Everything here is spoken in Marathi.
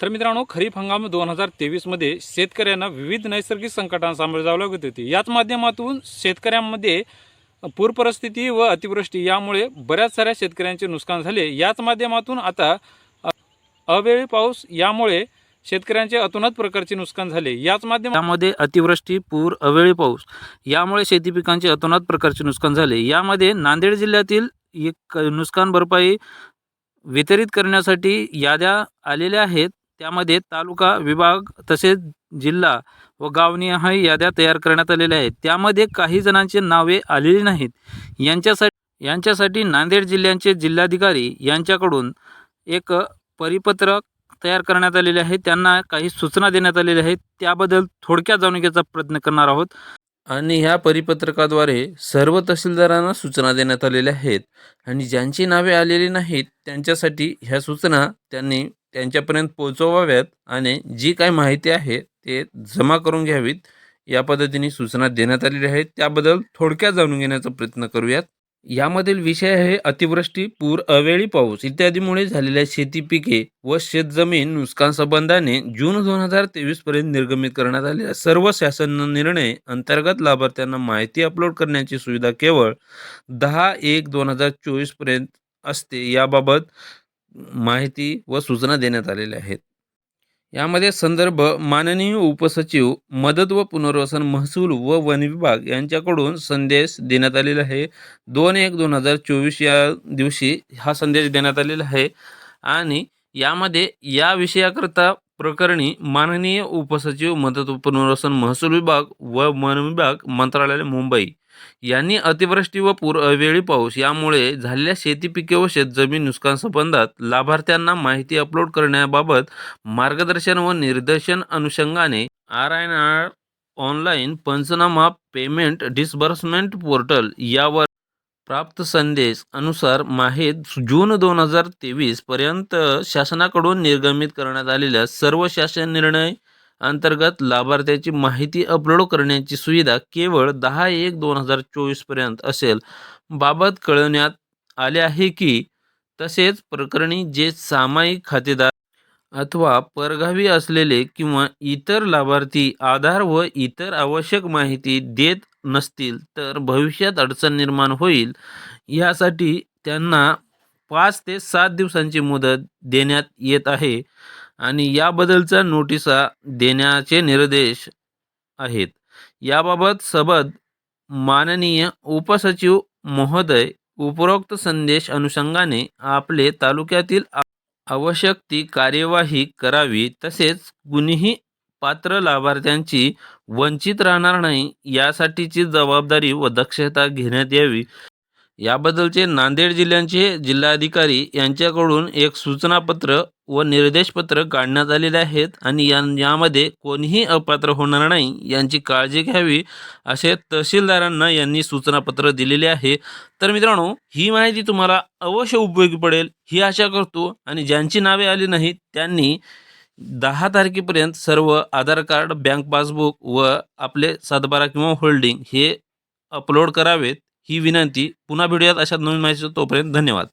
तर मित्रांनो खरीप हंगाम दोन हजार तेवीसमध्ये शेतकऱ्यांना विविध नैसर्गिक संकटांना सामोरे जावं लागत होते. याच माध्यमातून शेतकऱ्यांमध्ये पूर परिस्थिती व अतिवृष्टी यामुळे बऱ्याच साऱ्या शेतकऱ्यांचे नुकसान झाले. याच माध्यमातून आता अवेळी पाऊस यामुळे शेतकऱ्यांचे अतोनात प्रकारचे नुकसान झाले. याच माध्यमामध्ये अतिवृष्टी पूर अवेळी पाऊस यामुळे शेती पिकांचे अतोनात प्रकारचे नुकसान झाले. यामध्ये नांदेड जिल्ह्यातील एक नुकसान भरपाई वितरित करण्यासाठी याद्या आलेल्या आहेत. त्यामध्ये तालुका विभाग तसेच जिल्हा व गावनिहाय याद्या तयार करण्यात आलेल्या आहेत. त्यामध्ये काही जणांची नावे आलेली नाहीत. यांच्यासाठी यांच्यासाठी नांदेड जिल्ह्यांचे जिल्हाधिकारी यांच्याकडून एक परिपत्रक तयार करण्यात आलेले आहे. त्यांना काही सूचना देण्यात आलेल्या आहेत. त्याबद्दल थोडक्यात जाणून घ्यायचा प्रयत्न करणार आहोत. आणि ह्या परिपत्रकाद्वारे सर्व तहसीलदारांना सूचना देण्यात आलेल्या आहेत. आणि ज्यांची नावे आलेली नाहीत त्यांच्यासाठी ह्या सूचना त्यांनी त्यांच्यापर्यंत पोहोचवाव्यात आणि जी काय माहिती आहे ते जमा करून घ्यावीत. या पद्धतीने सूचना देण्यात आलेल्या आहेत. त्याबद्दल थोडक्यात जाणून घेण्याचा प्रयत्न करूयात. यामधील विषय आहे अतिवृष्टी पूर अवेळी पाऊस इत्यादीमुळे झालेल्या शेती पिके व शेतजमीन नुकसान संबंधाने जून दोन हजार तेवीस पर्यंत निर्गमित करण्यात आलेल्या सर्व शासन निर्णय अंतर्गत लाभार्थ्यांना माहिती अपलोड करण्याची सुविधा केवळ दहा एक दोन हजार चोवीसपर्यंत असते. याबाबत माहिती व सूचना देण्यात आलेल्या आहेत. यामध्ये संदर्भ माननीय उपसचिव मदत व पुनर्वसन महसूल व वन विभाग यांच्याकडून संदेश देण्यात आलेला आहे. दोन एक दोन हजार चोवीस या दिवशी हा संदेश देण्यात आलेला आहे. आणि यामध्ये या विषयाकरता प्रकरणी माननीय उपसचिव मदत व पुनर्वसन महसूल विभाग व वन विभाग मंत्रालय मुंबई यांनी अतिवृष्टी व पूर अवेळी पाऊस यामुळे झालेल्या शेती पिके व शेतजमीन नुकसान संबंधात लाभार्थ्यांना माहिती अपलोड करण्याबाबत मार्गदर्शन व निर्देशन अनुषंगाने आर आय आर ऑनलाईन पंचनामा पेमेंट डिस्बर्समेंट पोर्टल यावर प्राप्त संदेश अनुसार माहीत जून दोन हजार तेवीस पर्यंत शासनाकडून निर्गमित करण्यात आलेल्या सर्व शासन निर्णय अंतर्गत लाभार्थ्याची माहिती अपलोड करण्याची सुविधा केवळ दहा एक दोन हजार चोवीसपर्यंत असेल. बाबत कळवण्यात आले आहे की तसेच प्रकरणी जे सामायिक खातेदार अथवा परगावी असलेले किंवा इतर लाभार्थी आधार व इतर आवश्यक माहिती देत नसतील तर भविष्यात अडचण निर्माण होईल. यासाठी त्यांना पाच ते सात दिवसांची मुदत देण्यात येत आहे. आणि याबद्दलचा नोटिसा देण्याचे निर्देश आहेत. याबाबत सबद माननीय उपसचिव महोदय उपरोक्त संदेश अनुषंगाने आपले तालुक्यातील आवश्यक ती कार्यवाही करावी तसेच कुणीही पात्र लाभार्थ्यांची वंचित राहणार नाही यासाठीची जबाबदारी व दक्षता घेण्यात यावी. याबद्दलचे नांदेड जिल्ह्यांचे जिल्हाधिकारी यांच्याकडून एक सूचनापत्र व निर्देशपत्र काढण्यात आलेले आहेत आणि या यामध्ये कोणीही अपात्र होणार नाही यांची काळजी घ्यावी असे तहसीलदारांना यांनी सूचनापत्र दिलेले आहे. तर मित्रांनो ही माहिती तुम्हाला अवश्य उपयोगी पडेल ही आशा करतो. आणि ज्यांची नावे आली नाहीत त्यांनी दहा तारखेपर्यंत सर्व आधार कार्ड बँक पासबुक व आपले सातबारा किंवा होल्डिंग हे अपलोड करावेत ही विनंती पुन्हा भेटूयात अशा नवीन माहिती तोपर्यंत धन्यवाद.